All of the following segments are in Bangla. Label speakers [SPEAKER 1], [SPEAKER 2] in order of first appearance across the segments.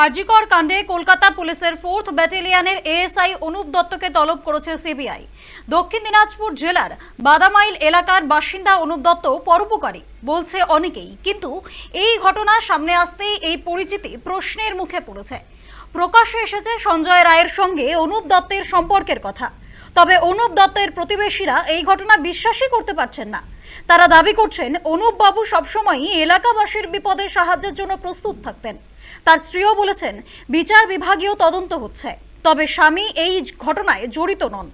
[SPEAKER 1] আরজিকর কাণ্ডে কলকাতা পুলিশের ফোর্থ ব্যাটেলিয়ানের এএসআই অনুপ দত্তকে তলব করেছে সিবিআই। দক্ষিণ দিনাজপুর জেলার বাদামাইল এলাকার বাসিন্দা অনুপ দত্ত পরোপকারী, বলছে অনেকেই। কিন্তু এই ঘটনা সামনে আসতেই এই পরিচিতি প্রশ্নের মুখে পড়েছে। প্রকাশ্যে এসেছে সঞ্জয় রায়ের সঙ্গে অনুপ দত্তের সম্পর্কের কথা। তবে অনুপ দত্তের প্রতিবেশীরা এই ঘটনা বিশ্বাসই করতে পারছেন না। তারা দাবি করছেন অনুপ বাবু সবসময়ই এলাকাবাসীর বিপদে সাহায্যের জন্য প্রস্তুত থাকতেন। তার স্ত্রীও বলেছেন, বিচার বিভাগীয় তদন্ত হচ্ছে, তবে স্বামী এই ঘটনায় জড়িত নন।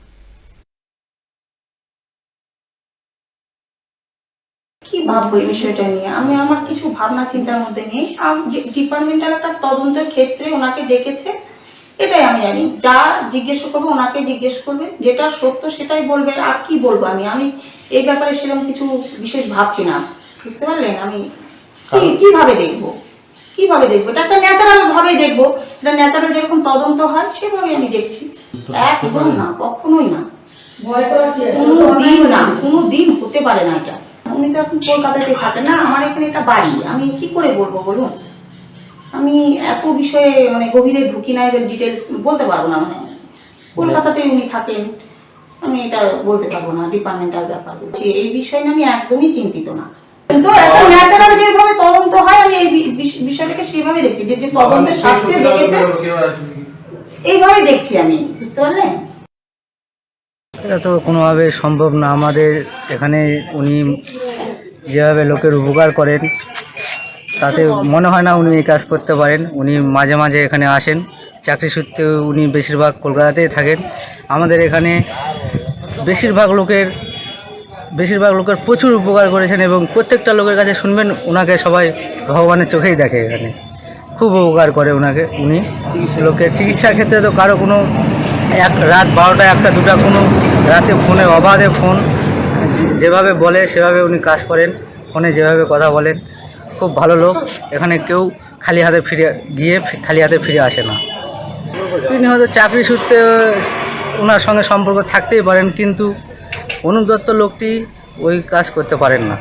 [SPEAKER 2] কি ভাববো এই বিষয়টা নিয়ে? আমি আমার কিছু ভাবনা চিন্তার মধ্যে নেই। ডিপার্টমেন্টাল একটা তদন্তের ক্ষেত্রে ওনাকে ডেকেছে এটাই আমি জানি। যা জিজ্ঞেস করবে ওনাকে জিজ্ঞেস করবে। যেটা সত্য সেটাই বলবে আর কি বলব আমি? আমি এই ব্যাপারে সেরকম কিছু বিশেষ ভাবছি না। বুঝতে পারলেন? আমি কীভাবে দেখব? কীভাবে দেখব? এটা একটা ন্যাচারাল ভাবে দেখব। এটা ন্যাচারাল যেরকম তদন্ত হয় সেভাবে আমি দেখছি। একদম না কখনোই না। কোনো দিন না কোনো দিন হতে পারে না এটা। উনি তো এখন কলকাতাতে থাকে না আমার এখানে একটা বাড়ি। আমি কি করে বলব বলুন? আমি এত বিষয়ে মানে গভীরে ঢুকি না এবার ডিটেলস বলতে পারব না মানে। কলকাতাতে উনি থাকেন আমি এটা বলতে পারব না ডিপার্টমেন্টাল ব্যাপার বলছি। এই বিষয়ে নিয়ে আমি একদমই চিন্তিত না। কিন্তু একটা ন্যাচারাল যেভাবে তদন্ত হয় আমি এই বিষয়টাকে সেইভাবে দেখছি। যে যে তদন্তের স্বার্থে দেখেছে এইভাবে দেখছি আমি বুঝতে পারলেন
[SPEAKER 3] এটা তো কোনোভাবে সম্ভব না। আমাদের এখানে উনি যেভাবে লোকের উপকার করেন তাতে মনে হয় না উনি এই কাজ করতে পারেন। উনি মাঝে মাঝে এখানে আসেন। চাকরি সূত্রে উনি বেশিরভাগ কলকাতাতেই থাকেন। আমাদের এখানে বেশিরভাগ লোকের বেশিরভাগ লোকের প্রচুর উপকার করেছেন এবং প্রত্যেকটা লোকের কাছে শুনবেন ওনাকে সবাই ভগবানের চোখেই দেখে এখানে। খুব উপকার করে ওনাকে উনি। লোকের চিকিৎসার ক্ষেত্রে তো কারও কোনো এক রাত বারোটা, একটা দুটা কোনো, রাতে ফোনে অবাধে ফোন। যেভাবে বলে সেভাবে উনি কাজ করেন। ফোনে যেভাবে কথা বলেন। খুব ভালো লোক। এখানে কেউ খালি হাতে ফিরে, গিয়ে খালি হাতে ফিরে আসে না। তিনি হয়তো চাকরি সূত্রে ওনার সঙ্গে সম্পর্ক থাকতেই পারেন, কিন্তু অনুদত্ত লোকটি ওই কাজ করতে পারেন না।